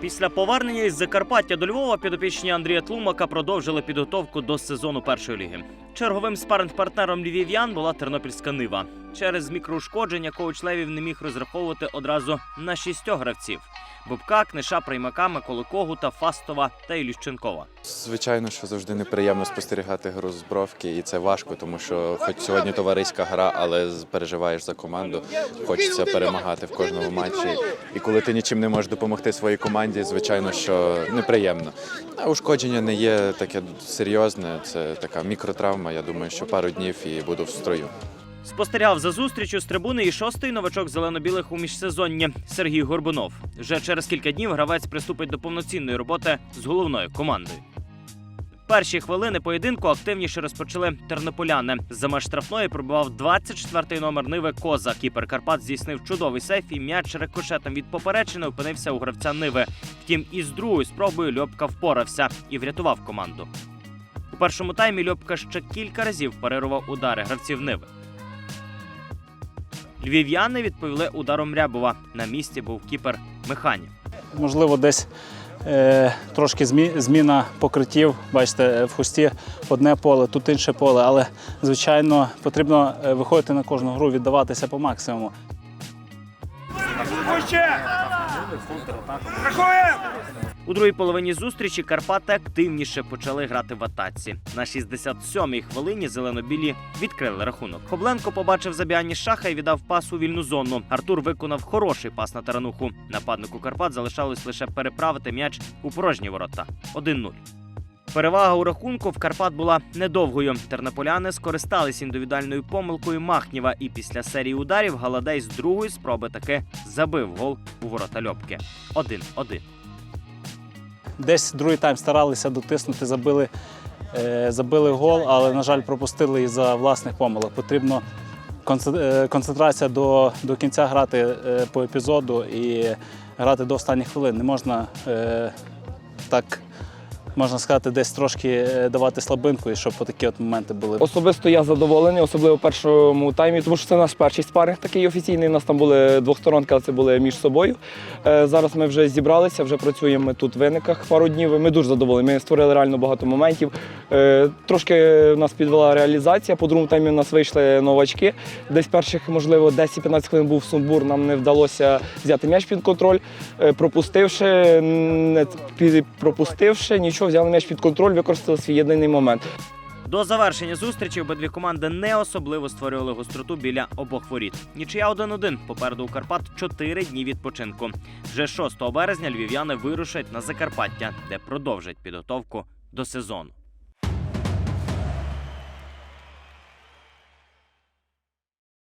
Після повернення із Закарпаття до Львова підопічні Андрія Тлумака продовжили підготовку до сезону першої ліги. Черговим спаринг-партнером львів'ян була тернопільська нива. Через мікроушкодження коуч Левів не міг розраховувати одразу на шістьох гравців: Бубка, Книша, Приймака, Миколи Когута, Фастова та Ілющенкова. Звичайно, що завжди неприємно спостерігати гру з бровки, і це важко, тому що хоч сьогодні товариська гра, але переживаєш за команду. Хочеться перемагати в кожному матчі. І коли ти нічим не можеш допомогти своїй команді, звичайно, що неприємно. А ушкодження не є таке серйозне, це така мікротравма. Я думаю, що пару днів і буду в строю. Спостерігав за зустрічю з трибуни і шостий новачок зелено-білих у міжсезонні Сергій Горбунов. Вже через кілька днів гравець приступить до повноцінної роботи з головною командою. Перші хвилини поєдинку активніше розпочали тернополяни. За меж штрафної пробивав 24-й номер Ниви Коза. Кіпер Карпат здійснив чудовий сейф і м'яч рикошетом від поперечини опинився у гравця Ниви. Втім, із другою спробою Льопка впорався і врятував команду. У першому таймі Льопка ще кілька разів парирував удари гравців Ниви. Львів'яни відповіли ударом Рябова. На місці був кіпер Механів. Можливо, десь е, трошки змі, зміна покриттів. Бачите, в хусті одне поле, тут інше поле. Але, звичайно, потрібно е, виходити на кожну гру, віддаватися по максимуму. У другій половині зустрічі Карпати активніше почали грати в атаці. На 67-й хвилині зеленобілі відкрили рахунок. Хобленко побачив забіяння шаха і віддав пас у вільну зону. Артур виконав хороший пас на тарануху. Нападнику Карпат залишалось лише переправити м'яч у порожні ворота. 1-0. Перевага у рахунку в Карпат була недовгою. Тернополяни скористались індивідуальною помилкою Махнєва, і після серії ударів Галадей з другої спроби таки забив гол у ворота Льопки. 1-1. Десь другий тайм старалися дотиснути, забили, е, забили гол, але, на жаль, пропустили із-за власних помилок. Потрібно е, концентрація до, до кінця грати е, по епізоду і грати до останніх хвилин. Не можна так, можна сказати, десь трошки е, давати слабинку, і щоб такі от моменти були. Особисто я задоволений, особливо в першому таймі, тому що це наш перший спаринг такий офіційний. У нас там були двохсторонки, але це були між собою. Е, Зараз ми вже зібралися, вже працюємо тут в виниках пару днів. Ми дуже задоволені. Ми створили реально багато моментів. Е, Трошки нас підвела реалізація. По другому таймі у нас вийшли новачки. Десь перших, можливо, 10-15 хвилин був сумбур. Нам не вдалося взяти м'яч під контроль. Пропустивши, не пропустивши, нічого, взяли м'яч під контроль, використали свій єдиний момент. До завершення зустрічі обидві команди не особливо створювали гостроту біля обох воріт. Нічия 1-1. Попереду у Карпат 4 дні відпочинку. Вже 6 березня львів'яни вирушать на Закарпаття, де продовжать підготовку до сезону.